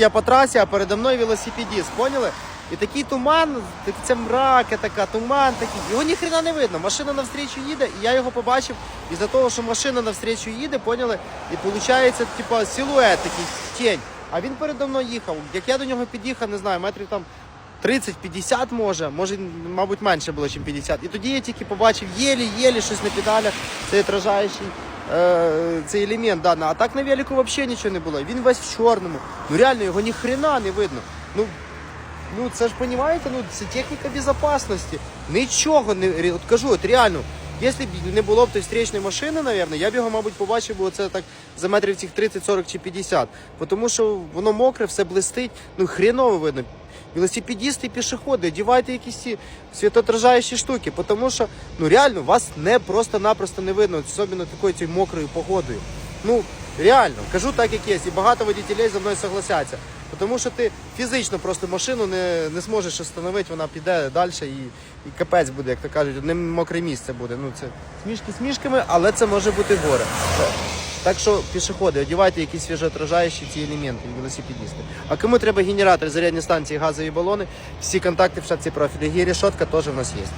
Я по трасі, а передо мною велосипедист, поняли? І такий туман, це мрака така, туман такий. Його ніхрена не видно. Машина навстрічу їде, і я його побачив. Із-за того, що машина навстрічу їде, поняли? І виходить, типа, силует такий, тінь. А він передо мною їхав. Як я до нього під'їхав, не знаю, метрів там 30-50 може, може, мабуть, менше було, ніж 50. І тоді я тільки побачив єлі-єлі щось на педалях, цей отражаючий е, цей елемент. Да. А так на велику взагалі нічого не було. Він весь в чорному. Ну реально його ні хрена не видно. Ну, ну це ж розумієте, ну це техніка безпечності. Нічого не от кажу, от реально. Якщо б не було б тої встречної машини, напевно, я б його, мабуть, побачив, бо це так за метрів цих 30, 40 чи 50. Тому що воно мокре, все блистить, ну хреново видно. Велосипедисти і пішоходи, одівайте якісь ці світоотражаючі штуки, тому що ну реально вас не просто-напросто не видно, особливо такою цією мокрою погодою. Ну реально, кажу так, як є, і багато водітелей за мною согласяться. Тому що ти фізично просто машину не, не зможеш встановити, вона піде далі і, і капець буде, як то кажуть, одне мокре місце буде. Ну це смішки смішками, але це може бути горе. Так що пішоходи, одягайте якісь свіжоотражаючі ці елементи, велосипедісти. А кому треба генератор, зарядні станції, газові балони, всі контакти в шапці профілі. Шотка теж в нас є.